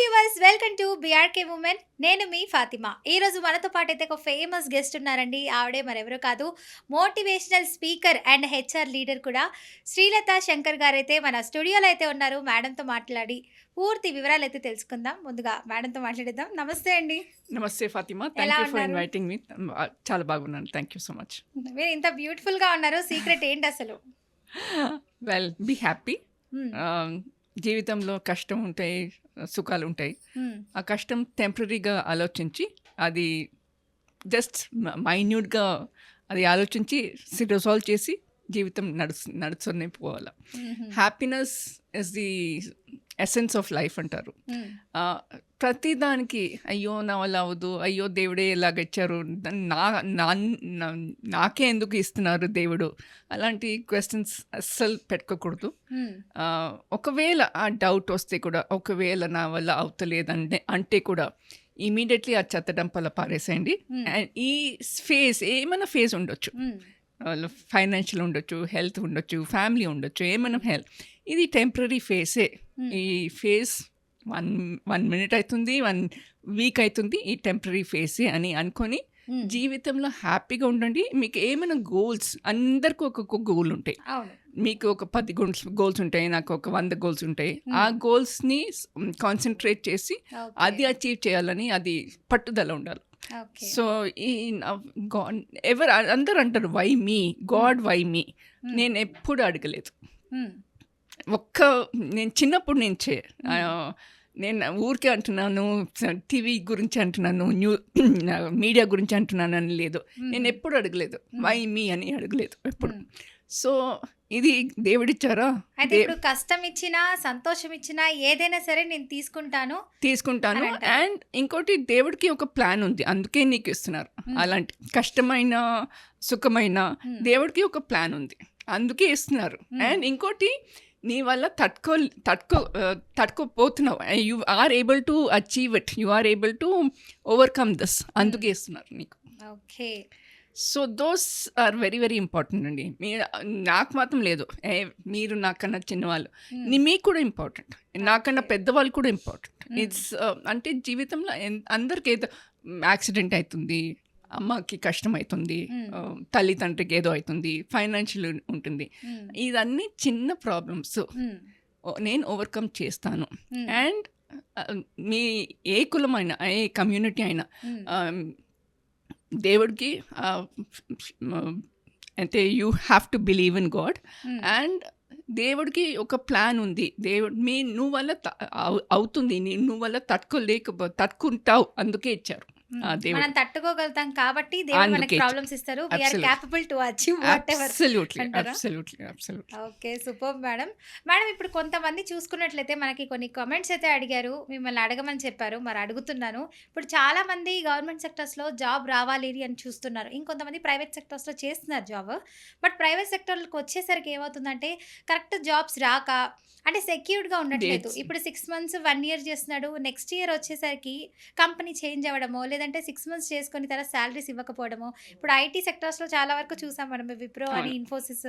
Viewers welcome to BRK women నేను మీ ఫాతిమా. ఈ రోజు మనతో పాటు అయితే ఒక ఫేమస్ గెస్ట్ ఉన్నారండి. ఆవిడే మరెవరో కాదు motivational speaker and HR leader కూడా. శ్రీలత శంకర్ గారు అయితే మన స్టూడియోలో అయితే ఉన్నారు. మేడంతో మాట్లాడి పూర్తి వివరాలు అయితే తెలుసుకుందాం. ముందుగా మేడంతో మాట్లాడిద్దాం. నమస్తే అండి. నమస్తే Fatima. Thank you for? Inviting మీ చాలా బాగున్నాను. థ్యాంక్ యూ సో మచ్ మీరు ఇంత బ్యూటిఫుల్గా ఉన్నారు. సీక్రెట్ ఏంటి అసలు? వెల్ బీ హ్యాపీ జీవితంలో కష్టం ఉంటాయి సుఖాలు ఉంటాయి. ఆ కష్టం టెంపరీగా ఆలోచించి అది జస్ట్ మైన్యూట్గా అది ఆలోచించి రిజాల్వ్ చేసి జీవితం నడుచు నడుచునే పోవాలి. Happiness is the essence of life అంటారు మ్మ్. ఆ, ప్రతిదానికి అయ్యో నా వల్ల అవ్వదు అయ్యో దేవుడే ఇచ్చారు నా నాకే ఎందుకు ఇస్తున్నారు దేవుడు అలాంటి క్వశ్చన్స్ అస్సలు పెట్టుకోకూడదు. ఆ, ఒకవేళ ఆ డౌట్ వస్తే కూడా ఒకవేళ నా వల్ల అవుతలేదంటే అంటే కూడా ఇమీడియట్లీ ఆ చెత్తడంపల పారేసేయండి Hmm. అండ్ ఈ ఫేజ్ ఏమైనా ఫేజ్ ఉండొచ్చు. ఫైనాన్షియల్ ఉండొచ్చు హెల్త్ ఉండొచ్చు ఫ్యామిలీ ఉండొచ్చు ఏమైనా హెల్త్ ఇది టెంపరీ ఫేసే Hmm. ఈ ఫేస్ వన్ వన్ మినిట్ అవుతుంది వన్ వీక్ అవుతుంది ఈ టెంపరీ ఫేసే అని అనుకొని మ్మ్. జీవితంలో హ్యాపీగా ఉండండి మీకు ఏమైనా గోల్స్ అందరికీ ఒక్కొక్క గోల్ ఉంటాయి మీకు ఒక పది గోల్స్ గోల్స్ ఉంటాయి నాకు ఒక వంద గోల్స్ ఉంటాయి Hmm. ఆ గోల్స్ని కాన్సన్ట్రేట్ చేసి. అది అచీవ్ చేయాలని అది పట్టుదల ఉండాలి సో ఈ ఎవరు అందరు అంటారు why me God why me. నేను ఎప్పుడు అడగలేదు. ఒక్క నేను చిన్నప్పుడు నేను చే ఆ, నేను ఊరికే అంటున్నాను టీవీ గురించి అంటున్నాను న్యూ మీడియా గురించి అంటున్నాను అని లేదు. నేను ఎప్పుడు అడగలేదు. వై మీ అని అడగలేదు ఎప్పుడు. సో ఇది దేవుడిచ్చారా? అయితే ఇప్పుడు కష్టం ఇచ్చినా సంతోషం ఇచ్చినా ఏదైనా సరే నేను తీసుకుంటాను తీసుకుంటాను. అండ్ ఇంకోటి దేవుడికి ఒక ప్లాన్ ఉంది. అందుకే నీకు ఇస్తున్నారు. అలాంటి కష్టమైన సుఖమైన. దేవుడికి ఒక ప్లాన్ ఉంది. అందుకే ఇస్తున్నారు. అండ్ ఇంకోటి నీ వల్ల తట్టుకో తట్టుకో తట్టుకోపోతున్నావు. You are able to achieve it you are able to overcome this అందుకే ఇస్తున్నారు నీకు. Okay so those are very very important అండి. మీ నాకు మాత్రం లేదు. ఏ మీరు నాకన్నా చిన్నవాళ్ళు. నీ మీకు కూడా ఇంపార్టెంట్ నాకన్నా. పెద్దవాళ్ళు కూడా ఇంపార్టెంట్. ఇట్స్ అంటే జీవితంలో అందరికి ఏదో యాక్సిడెంట్ అవుతుంది. అమ్మకి కష్టం అవుతుంది Mm. uh, తల్లి తండ్రికి ఏదో అవుతుంది ఫైనాన్షియల్ ఉంటుంది. ఇదన్నీ చిన్న ప్రాబ్లమ్స్. నేను ఓవర్కమ్ చేస్తాను. And me A కులమైనా A community అయినా దేవుడికి అంటే you have to believe in God. And దేవుడికి ఒక ప్లాన్ ఉంది దేవుడు మీ నువ్వు వల్ల అవుతుంది నువ్వు వల్ల తట్టుకోలేకపో తట్టుకుంటావు అందుకే ఇచ్చారు. మనం తట్టుకోగలుగుతాం కాబట్టి దేవుడు మనకి. ప్రాబ్లమ్స్ ఇస్తారు. Capable to achieve whatever absolutely అంటారా? Absolutely absolutely okay super madam madam ఇప్పుడు కొంతమంది చూసుకున్నట్లయితే మనకి కొన్ని కామెంట్స్ అయితే అడిగారు. మిమ్మల్ని అడగమని చెప్పారు. మరి అడుగుతున్నాను. ఇప్పుడు చాలా మంది గవర్నమెంట్ సెక్టర్స్లో జాబ్ రావాలి అని చూస్తున్నారు. ఇంకొంతమంది ప్రైవేట్ సెక్టర్స్లో చేస్తున్నారు జాబ్ బట్ ప్రైవేట్ సెక్టర్లకు వచ్చేసరికి ఏమవుతుందంటే కరెక్ట్ జాబ్స్ రాక అంటే సెక్యూర్డ్గా ఉండట్లేదు. ఇప్పుడు సిక్స్ మంత్స్ వన్ ఇయర్ చేస్తున్నాడు. నెక్స్ట్ ఇయర్ వచ్చేసరికి కంపెనీ చేంజ్ అవ్వడమో లేదంటే సిక్స్ మంత్స్ చేసుకొని తర్వాత శాలరీస్ ఇవ్వకపోవడమో. ఇప్పుడు ఐటీ సెక్టర్స్లో చాలా వరకు చూసాం మనం విప్రో అని. ఇన్ఫోసిస్.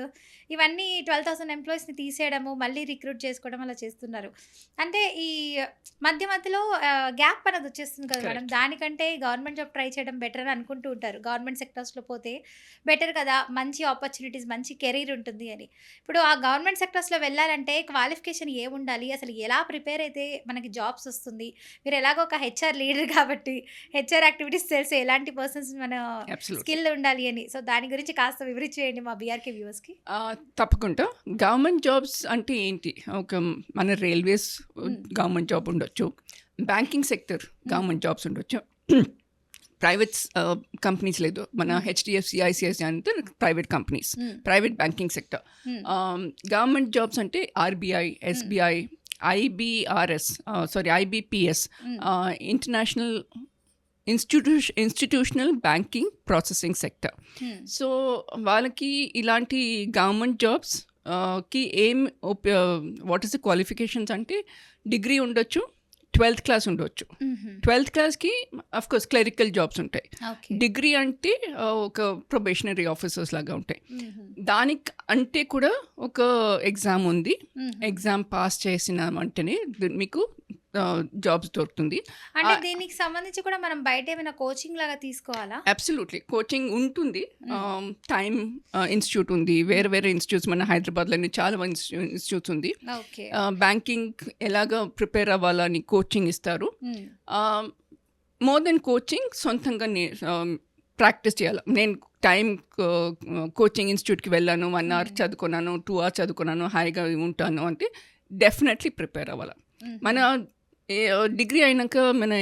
ఇవన్నీ ట్వెల్వ్ థౌసండ్ ఎంప్లాయీస్ని తీసేయడము మళ్ళీ రిక్రూట్ చేసుకోవడం అలా చేస్తున్నారు. అంటే ఈ మధ్య మధ్యలో గ్యాప్ అనేది వచ్చేస్తుంది కదా మేడం. దానికంటే గవర్నమెంట్ జాబ్ ట్రై చేయడం బెటర్ అని అనుకుంటూ ఉంటారు. గవర్నమెంట్ సెక్టర్స్లో పోతే బెటర్ కదా మంచి ఆపర్చునిటీస్ మంచి కెరీర్ ఉంటుంది అని. ఇప్పుడు ఆ గవర్నమెంట్ సెక్టర్స్లో వెళ్ళాలంటే క్వాలిఫికేషన్ ఏ ఉండాలి? అసలు ఎలా ప్రిపేర్ అయితే మనకి జాబ్స్ వస్తుంది? మీరు ఎలాగో ఒక హెచ్ఆర్ లీడర్ కాబట్టి హెచ్ఆర్ యాక్టివిటీస్ తెలిసి ఎలాంటి పర్సన్స్ మన స్కిల్ ఉండాలి అని. సో దాని గురించి కాస్త వివరించేయండి మా బీఆర్కే వ్యూవర్స్కి తప్పకుండా. గవర్నమెంట్ జాబ్స్ అంటే ఏంటి? ఒక మన రైల్వేస్. గవర్నమెంట్ జాబ్ ఉండొచ్చు. బ్యాంకింగ్ సెక్టర్ గవర్నమెంట్ జాబ్స్ ఉండొచ్చు. ప్రైవేట్ కంపెనీస్ లేదు. మన. హెచ్డిఎఫ్సి ఐసిఐసి అంటే private companies private banking sector government jobs అంటే RBI SBI IBRS sorry IBPS international institution institutional banking processing sector so వాళ్ళకి ఇలాంటి గవర్నమెంట్ జాబ్స్కి ఏం వాట్ ఇస్ ద క్వాలిఫికేషన్స్ అంటే డిగ్రీ ఉండొచ్చు ట్వెల్త్ క్లాస్ ఉండొచ్చు. ట్వెల్త్ క్లాస్కి కోర్స్ క్లరికల్ జాబ్స్ ఉంటాయి. డిగ్రీ అంటే ఆ, ఒక ప్రొబేషనరీ ఆఫీసర్స్ లాగా ఉంటాయి. దానికి అంటే కూడా ఒక ఎగ్జామ్ ఉంది. ఎగ్జామ్ పాస్ చేసిన వెంటనే మీకు జాబ్స్ దొరుకుతుంది. అంటే దీనికి సంబంధించి కూడా మనం బయట ఏమైనా కోచింగ్ లాగా తీసుకోవాలా? అబ్సల్యూట్లీ కోచింగ్ ఉంటుంది. టైమ్ ఇన్స్టిట్యూట్ ఉంది. వేరే వేరే ఇన్స్టిట్యూట్స్ మన హైదరాబాద్లోని చాలా ఇన్స్టిట్యూట్స్ ఉంది. ఓకే. బ్యాంకింగ్ ఎలాగ ప్రిపేర్ అవ్వాలని కోచింగ్ ఇస్తారు. మోర్ దెన్ కోచింగ్ సొంతంగా ప్రాక్టీస్ చేయాలి. నేను టైం కోచింగ్ ఇన్స్టిట్యూట్కి వెళ్ళాను వన్ అవర్ చదువుకున్నాను టూ అవర్స్ చదువుకున్నాను హాయిగా ఉంటాను అంటే డెఫినెట్లీ ప్రిపేర్ అవ్వాలి. మన డిగ్రీ అయినాక మన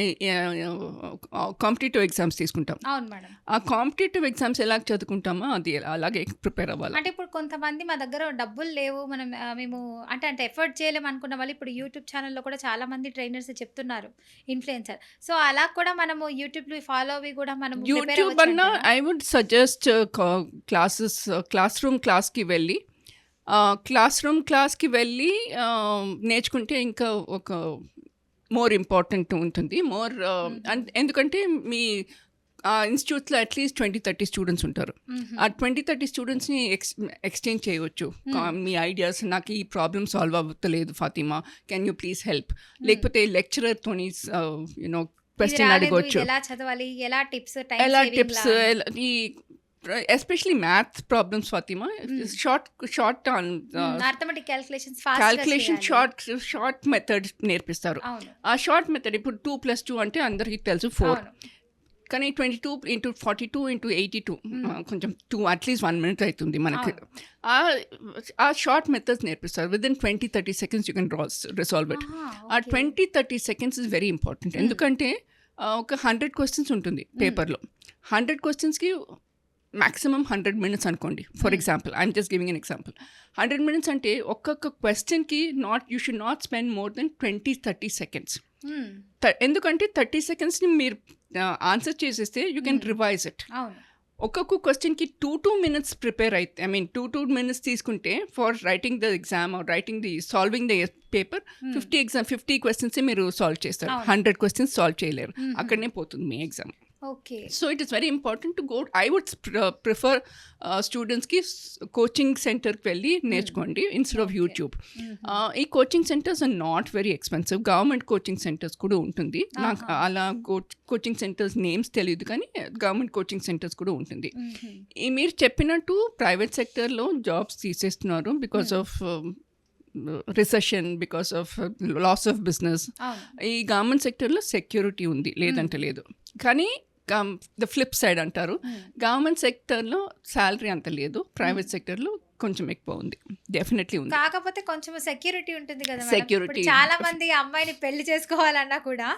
కాంపిటేటివ్ ఎగ్జామ్స్ తీసుకుంటాం. అవును మేడం. ఆ కాంపిటేటివ్ ఎగ్జామ్స్ ఎలా చదువుకుంటామో అది అలాగే ప్రిపేర్ అవ్వాలి. అంటే ఇప్పుడు కొంతమంది మా దగ్గర డబ్బులు లేవు మనం మేము అంటే అంటే ఎఫర్ట్ చేయలేము అనుకున్న వాళ్ళు ఇప్పుడు యూట్యూబ్ ఛానల్లో కూడా చాలా మంది ట్రైనర్స్ చెప్తున్నారు ఇన్ఫ్లుయెన్సర్. సో అలా కూడా మనము యూట్యూబ్ ఫాలో అవి కూడా మనం యూట్యూబ్ అన్నా I would suggest classes classroom క్లాస్కి వెళ్ళి క్లాస్ రూమ్ క్లాస్కి వెళ్ళి నేర్చుకుంటే ఇంకా ఒక మోర్ ఇంపార్టెంట్ ఉంటుంది. మోర్ ఎందుకంటే మీ ఆ ఇన్స్టిట్యూట్లో అట్లీస్ట్ ట్వంటీ థర్టీ స్టూడెంట్స్ ఉంటారు. ఆ ట్వంటీ థర్టీ స్టూడెంట్స్ని ఎక్స్ ఎక్స్చేంజ్ చేయవచ్చు. కా- మీ ఐడియాస్ నాకు ఈ ప్రాబ్లమ్ సాల్వ్ అవ్వట్లేదు Fatima can you please help లేకపోతే లెక్చరర్తోని యూనో క్వశ్చన్ అడగవచ్చు ఎలా టిప్స్ ఎలా టిప్స్ ఈ especially math problems Fatima short short on arithmetic calculations calculation short short method నేర్పిస్తారు. ఆ షార్ట్ మెథడ్ ఇప్పుడు టూ ప్లస్ టూ అంటే అందరికీ తెలుసు ఫోర్ కానీ twenty two into forty two into eighty two కొంచెం two at least one minute అవుతుంది మనకి. ఆ- ఆ షార్ట్ మెథడ్స్ నేర్పిస్తారు. With in twenty thirty seconds you can resolve it ఆ. Twenty thirty seconds is very important ఎందుకంటే ఒక హండ్రెడ్ క్వశ్చన్స్ ఉంటుంది పేపర్లో హండ్రెడ్ క్వశ్చన్స్కి మాక్సిమం హండ్రెడ్ మినిట్స్ అనుకోండి. For example I'm just giving an example hundred minutes అంటే ఒక్కొక్క క్వశ్చన్కి not you should not spend more than twenty thirty seconds Hmm, ఎందుకంటే థర్టీ సెకండ్స్ని మీరు ఆన్సర్ చేసేస్తే యూ కెన్ రివైజ్ ఇట్ ఒక్కొక్క క్వశ్చన్కి టూ టూ మినిట్స్ ప్రిపేర్ అయితే I mean two two minutes తీసుకుంటే for writing the exam or writing the solving the paper fifty exam fifty questions మీరు solve చేస్తారు. హండ్రెడ్ క్వశ్చన్స్ సాల్వ్ చేయలేరు. అక్కడనే పోతుంది మీ exam okay. So it is very important to go I would prefer స్టూడెంట్స్కి coaching సెంటర్కి వెళ్ళి నేర్చుకోండి instead of YouTube ఈ coaching centres are not very expensive government coaching centres కూడా ఉంటుంది. నాకు అలా కోచింగ్ సెంటర్స్ నేమ్స్ తెలియదు కానీ గవర్నమెంట్ కోచింగ్ సెంటర్స్ కూడా ఉంటుంది. ఈ మీరు చెప్పినట్టు ప్రైవేట్ సెక్టర్లో జాబ్స్ తీసేస్తున్నారు because of recession because of loss of business ఈ గవర్నమెంట్ సెక్టర్లో సెక్యూరిటీ ఉంది. లేదంటే లేదు. కానీ ద ఫ్లిప్ సైడ్ అంటారు. గవర్నమెంట్ సెక్టర్లో శాలరీ అంత లేదు. ప్రైవేట్ సెక్టర్లో కొంచెం ఎక్కువ ఉంది. డెఫినెట్లీ ఉంది. కాకపోతే కొంచెం సెక్యూరిటీ ఉంటుంది కదా. ఇప్పుడు చాలా మంది అమ్మాయిని పెళ్ళి చేసుకోవాలన్నా కూడా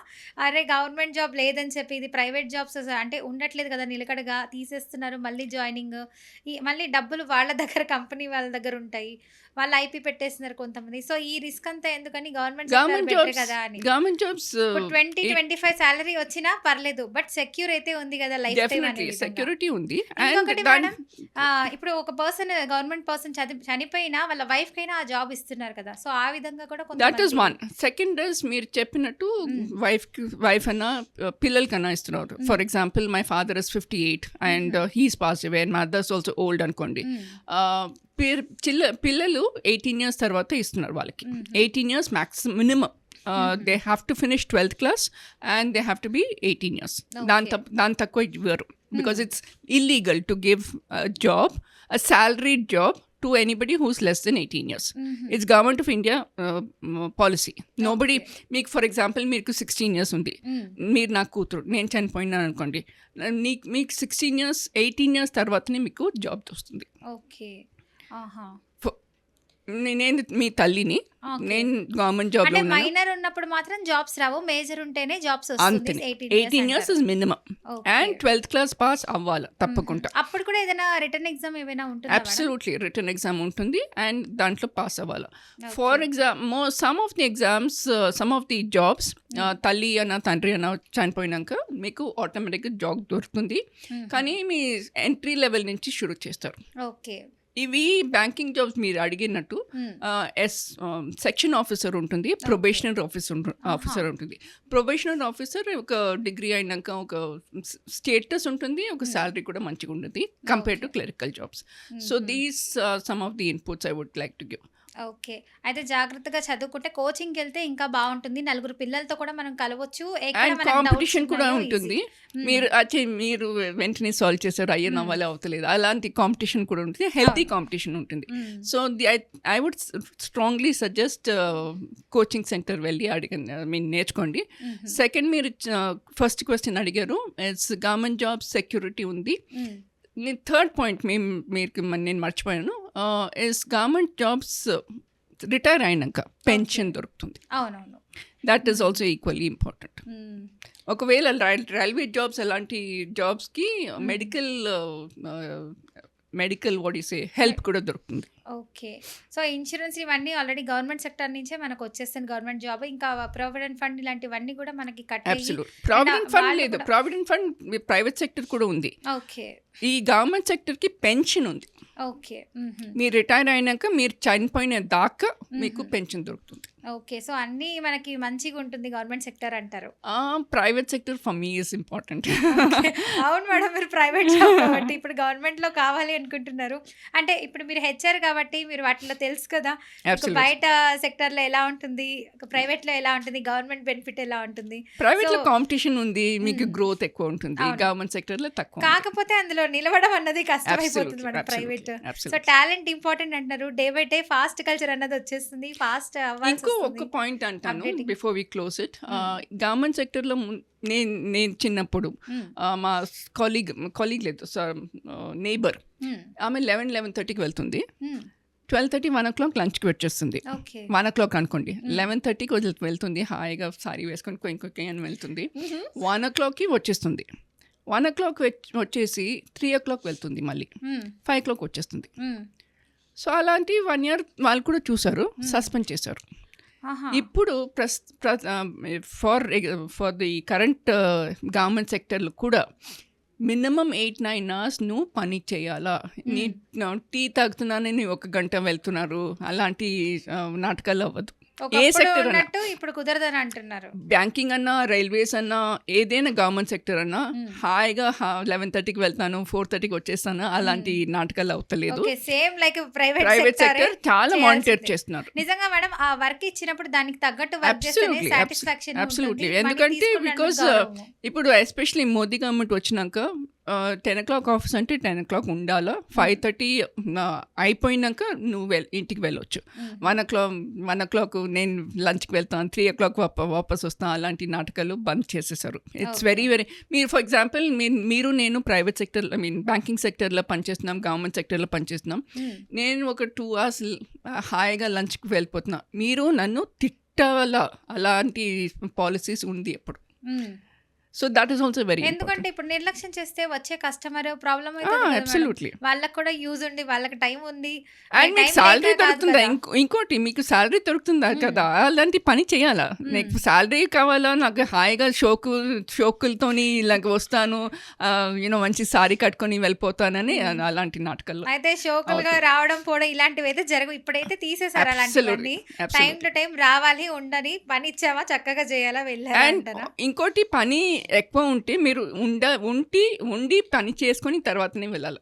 అరే గవర్నమెంట్ జాబ్ లేదని చెప్పి ఇది ప్రైవేట్ జాబ్స్ అంటే ఉండట్లేదు కదా నిలకడగా తీసేస్తున్నారు మళ్ళీ జాయినింగ్. ఈ మళ్ళీ డబ్బులు వాళ్ళ దగ్గర కంపెనీ వాళ్ళ దగ్గర ఉంటాయి. వాళ్ళు ఐపీ పెట్టేస్తున్నారు కొంతమంది. సో ఈ రిస్క్ అంతా ఎందుకని గవర్నమెంట్ కదా అని. Government jobs twenty twenty five salary వచ్చినా పర్లేదు బట్ సెక్యూర్ అయితే ఉంది కదా లైఫ్ సెక్యూరిటీ ఉంది. ఇంకొకటి మేడం ఇప్పుడు ఒక పర్సన్ గవర్నమెంట్ పర్సన్ చనిపోయినా వాళ్ళ వైఫ్ కైనా ఆ జాబ్ ఇస్తున్నారు కదా. సో ఆ విధంగా కూడా that is one second is మీరు చెప్పినట్టు వైఫ్ వైఫ్ అన్న పిల్లలకన్నా ఇస్తున్నారు. For example my father is fifty eight and he's pass away and mother's also old అనుకోండి. చిల్ల పిల్లలు ఎయిటీన్ ఇయర్స్ తర్వాత ఇస్తున్నారు వాళ్ళకి. Eighteen years max minimum they have to finish twelfth class and they have to be eighteen years దాని. తప్ప దాని తక్కువ ఇవ్వరు. Because it's illegal to give job a salaried job to anybody who's less than eighteen years. It's government of India policy nobody మీకు for example మీకు sixteen years ఉంది. మీరు నా కూతురు నేను చనిపోయినాను అనుకోండి నీకు మీకు సిక్స్టీన్ ఇయర్స్ ఎయిటీన్ ఇయర్స్ తర్వాతనే మీకు జాబ్ వస్తుంది ఓకే ఆహా నేను మీ తల్లిని. నేను గవర్నమెంట్ అంటే ఉన్నాను. మైనర్ ఉన్నప్పుడు మాత్రం జాబ్స్ రావు. మేజర్ ఉంటేనే జాబ్స్ అంతే. Eighteen years is minimum and twelfth class pass అవ్వాలి తప్పకుండా. అప్పుడు కూడా ఏదైనా రిటర్న్ ఎగ్జామ్ ఏమైనా ఉంటుందా? అబ్సల్యూట్లీ రిటర్న్ ఎగ్జామ్ ఉంటుంది అండ్ దాంట్లో పాస్ అవ్వాలి. For exam some of the exams some of the jobs తల్లి అన్న తండ్రి అన్న చనిపోయినాక మీకు ఆటోమేటిక్గా జాబ్ దొరుకుతుంది. మ్మ్. కానీ మీ ఎంట్రీ లెవెల్ నుంచి షురూ చేస్తారు. ఓకే ఇవి బ్యాంకింగ్ జాబ్స్ మీరు అడిగినట్టు మ్మ్. ఎస్ సెక్షన్ ఆఫీసర్ ఉంటుంది ప్రొబేషనరీ ఆఫీసర్ ఆఫీసర్ ఉంటుంది. ప్రొబేషనరీ ఆఫీసర్ ఒక డిగ్రీ అయినాక ఒక స్టేటస్ ఉంటుంది ఒక శాలరీ కూడా మంచిగా ఉంటుంది compare to clerical jobs. So these some of the inputs I would like to give. Okay. అయితే జాగ్రత్తగా చదువుకుంటే కోచింగ్‌కెళ్తే ఇంకా బావుంటుంది. నలుగురు పిల్లలతో కూడా మనం కలవచ్చు. ఎక్కడ అండ్ మనకు కాంపిటీషన్ కూడా ఉన్నాయో ఉంటుంది. మీరు. అచ్చే మీరు వెంటనే సాల్వ్ చేశారు. అయ్యో! నా హ్మ్. వల్ల అవుతలేదు. అలాంటి కాంపిటీషన్ కూడా ఉంటుంది. హెల్తీ అవును. కాంపిటీషన్ ఉంటుంది. హ్మ్. So, the I I would strongly suggest coaching centre వెళ్ళి అడిగండి ఐ మీన్ నేర్చుకోండి. హుహు. సెకండ్ మీరు చ ఫస్ట్ క్వెషన్ అడిగారు. ఇట్స్ గవర్నమెంట్ జాబ్ సెక్యూరిటీ ఉంది. హ్మ్. నేను థర్డ్ పాయింట్ మేము మీకు మ నేను మర్చిపోయాను. ఇస్ గవర్నమెంట్ జాబ్స్ రిటైర్ అయినంక. పెన్షన్ దొరుకుతుంది. అవునవును. That is. Also equally important. ఒకవేళ రైల్ రైల్వే జాబ్స్ అలాంటి జాబ్స్‌కి. Medical medical what you say help కూడా దొరుకుతుంది. ఓకే. సో, ఇన్స్యూరెన్స్ ఇవన్నీ ఆల్రెడీ గవర్నమెంట్ సెక్టార్ నుంచే మనకొచ్చేస్తుంది గవర్నమెంట్ జాబ్. ఇంకా ప్రావిడెంట్ ఫండ్ ఇలాంటివన్నీ కూడా మనకి కట్ ప్రావిడెంట్ ఫండ్ లేదు. ప్రావిడెంట్ ఫండ్ ప్రైవేట్ సెక్టర్ కూడా ఉంది. ఓకే. ఈ గవర్నమెంట్ సెక్టర్‌కి పెన్షన్ ఉంది. ఓకే. మీరు రిటైర్ అయినాక మీరు చనిపోయిన దాకా మీకు. పెన్షన్ దొరుకుతుంది. ఓకే. సో, అన్నీ మనకి మంచిగుంటుంది గవర్నమెంట్ సెక్టార్ అంటారు. Private sector for me is important. అవును మేడం. మీరు ప్రైవేట్ జాబ్ కాబట్టి ఇప్పుడు గవర్నమెంట్‌లో కావాలి అనుకుంటున్నారు. అంటే ఇప్పుడు మీరు హెచ్ఆర్ కాబట్టి మీరు వాటిలో తెలుసు కదా! బయట సెక్టార్‌లో ఎలా ఉంటుంది? ప్రైవేట్‌లో ఎలా ఉంటుంది? గవర్నమెంట్ బెనిఫిట్ ఎలా ఉంటుంది? ప్రైవేట్‌లో కాంపిటీషన్ ఉంది. మీకు. గ్రోత్ ఎక్కువ ఉంటుంది. గవర్నమెంట్ సెక్టర్‌లో తక్కువ ఉంటుంది. కాకపోతే అందులో నిలవడం అన్నది కష్టమైపోతుంది. Madam. Private. So. Talent important అంటున్నారు. Day by day fast culture అన్నది వచ్చేస్తుంది. ఫాస్ట్ ఇంకో. ఒక్క పాయింట్ అంటాను. Before we close it. Government సెక్టర్‌లో నేను నేను చిన్నప్పుడు. ఆహ్, మా కొలీగ్ కొలీగ్ లేదు స ఆహ్, నైబర్ హ్మ్. ఆమె 11, 11:30కి వెళ్తుంది. హ్మ్. 12:30, 1:00 లంచ్‌కి వచ్చేస్తుంది. ఓకే. 1:00 అనుకోండి. హ్మ్. 11:30కి వదిలి వెళ్తుంది. హాయిగా సారీ వేసుకొని కొయ్ కొయ్ కొయ్ అని వెళ్తుంది. హుహు. 1:00కి వచ్చేస్తుంది. 1:00 వెచ్ వచ్చేసి 3:00 వెళ్తుంది మళ్ళీ. హ్మ్. 5:00 వచ్చేస్తుంది. హ్మ్. సో, అలాంటి 1 ఇయర్ వాళ్ళు కూడా చూసారు. సస్పెండ్ చేశారు. ఇప్పుడు ప్రస్ for for the current government సెక్టర్‌లో కూడా మినిమమ్ 8, 9 అవర్స్ నువ్వు పని చేయాలా? నీ. టీ తాగుతున్నానని ఒక గంట వెళ్తున్నారు. అలాంటి నాటకాలు అవ్వదు. ఏ సెక్టర్ అన్నా. ఉన్నట్టు ఇప్పుడు కుదరదని అంటున్నారు. బ్యాంకింగ్ అన్నా, రైల్వేస్ అన్నా, ఏదైనా గవర్నమెంట్ సెక్టర్ అన్నా. హాయిగా హ 11:30కి వెళ్తాను. 4:30కి వచ్చేస్తాను. అలాంటి. నాటకాలు అవుతలేదు. సేమ్ లైక్ ప్రైవేట్ ప్రైవేట్ సెక్టారే చాలా మానిటర్. చేస్తున్నారు. నిజంగా మేడం ఆ వర్క్ ఇచ్చినప్పుడు దానికి తగ్గట్టు వర్క్ సాటిస్ఫాక్షన్. అబ్సల్యూట్లీ. ఎందుకంటే బికాజ్ గౌరవము. ఇప్పుడు ఎస్పెషల్లీ మోదీ గవర్నమెంట్ వచ్చినాక ఆహ్, 10:00 ఆఫీస్ అంటే 10:00 ఉండాలా. హ్మ్. 5:30 ఆహ్, అయిపోయినాక నువ్వు వెల్ ఇంటికి వెళ్ళొచ్చు. హుహు. 1:00 1:00 నేను లంచ్‌కి వెళ్తాను. 3:00 వాప వాపస్ వస్తాను. అలాంటి నాటకాలు బంద్ చేసేసారు. ఇట్స్. వెరీ వెరీ మీరు ఫర్ ఎగ్జాంపుల్ మీరు నేను private sector I mean banking సెక్టర్‌లో పనిచేస్తున్నాం. గవర్నమెంట్ సెక్టర్‌లో పనిచేస్తున్నాం. నేను ఒక 2 అవర్స్ హాయిగా లంచ్‌కి వెళ్ళిపోతున్నా. మీరు నన్ను తిట్టాలా అలాంటి పాలిసీస్ ఉంది ఇప్పుడు. So, that is also very ఎందుకంటే. ఇప్పుడు నిర్లక్ష్యం చేస్తే వచ్చే కస్టమర్ మేడం. అబ్సల్యూట్లీ. వాళ్ళకి కూడా యూజ్ ఉండి వాళ్ళకి టైం ఉంది. అండ్ మీకు టైం సాలరీ దొరుకుతుందా? ఇంకోటి మీకు సాలరీ దొరుకుతుందా హ్మ్. కదా! అలాంటి పని చేయాలా? నీకు సాలరీ కావాలా? నాకు హాయిగా షోకు షోకులతోని ఇలాగ వస్తాను. ఆహ్, యూ నో మంచి సారీ కట్టుకొని వెళ్ళిపోతానని హ్మ్. అలాంటి నాటకాల్లో అయితే షోకులుగా. రావడం పోవడం ఇలాంటివైతే జరగవు. ఇప్పుడైతే తీసేసారు. అలాంటివన్నీ. To absolutely. టైమ్ రావాలి, ఉండని, పని ఇచ్చామా చక్కగా చేయాలా, వెళ్ళాలా? ఇంకోటి పని ఎక్కువ ఉంటే మీరు ఉండ ఉంటి ఉండి పని చేసుకొని తర్వాతనే వెళ్ళాలి.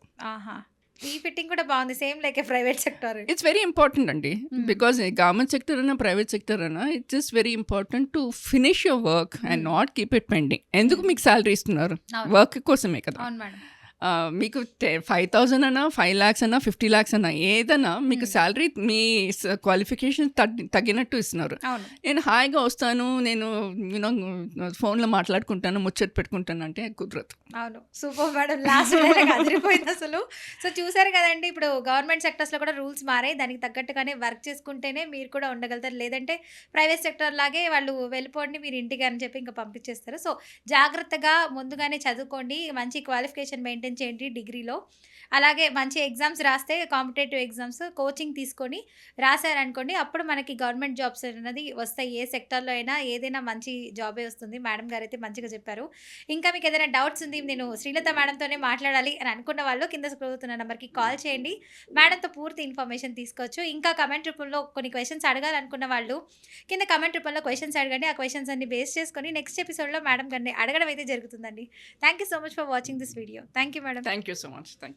ఈ ఫిట్టింగ్ కూడా బాగుంది. Same like private sector. It's very important అండి. బికాజ్ గవర్నమెంట్ సెక్టర్ అన్నా, ప్రైవేట్ సెక్టర్ అన్నా it's just very important to finish your work and. Not keep it pending. ఎందుకు హ్మ్. మీకు సాలరీ ఇస్తున్నారు? వర్క్ కోసమే కదా! మీకు టె 5,000 అన్నా, 5 లాక్స్ అన్నా, 50 లాక్స్ అన్నా ఏదన్నా మీకు హ్మ్. సాలరీ మీ క్వాలిఫికేషన్ తగ్ తగ్గినట్టు ఇస్తున్నారు. నేను హాయిగా వస్తాను. నేను యూ నో ఫోన్‌లో మాట్లాడుకుంటాను, ముచ్చట పెట్టుకుంటాను అంటే కుదరదు. అవును. Super madam. లాస్ట్ అదిరిపోయింది అసలు. సో, చూసారు కదండీ! ఇప్పుడు గవర్నమెంట్ సెక్టార్స్‌లో కూడా రూల్స్ మారాయి. దానికి తగ్గట్టుగానే వర్క్ చేసుకుంటేనే మీరు కూడా ఉండగలుగుతారు. లేదంటే ప్రైవేట్ సెక్టార్ లాగే వాళ్ళు వెళ్ళిపోండి మీరు ఇంటికి అని చెప్పి ఇంకా పంపించేస్తారు. సో, జాగ్రత్తగా ముందుగానే చదువుకోండి. మంచి క్వాలిఫికేషన్ మెయింటైన్ చేయండి డిగ్రీలో. అలాగే మంచి ఎగ్జామ్స్ రాస్తే కాంపిటేటివ్ ఎగ్జామ్స్ కోచింగ్ తీసుకొని రాసారనుకోండి అప్పుడు మనకి గవర్నమెంట్ జాబ్స్ అనేది వస్తాయి. ఏ సెక్టార్‌లో అయినా ఏదైనా మంచి జాబే వస్తుంది. మేడం గారు అయితే మంచిగా చెప్పారు. ఇంకా మీకు ఏదైనా డౌట్స్ ఉంది నేను శ్రీలత మేడంతోనే మాట్లాడాలి అని అనుకున్న వాళ్ళు కింద స్క్రోతున్న నెంబర్కి కాల్ చేయండి. మేడంతో పూర్తి ఇన్ఫర్మేషన్ తీసుకోవచ్చు. ఇంకా కమెంట్ రూపంలో కొన్ని క్వశ్చన్స్ అడగాలనుకున్న వాళ్ళు కింద కమెంట్ రూపంలో క్వశ్చన్స్ అడగండి. ఆ క్వశ్చన్స్ అన్ని బేస్ చేసుకొని నెక్స్ట్ ఎపిసోడ్‌లో మేడం గారిని అడగడం అయితే జరుగుతుందండి. Thank you so much for watching this video. Thank you you, madam. Thank you so much. Thank you.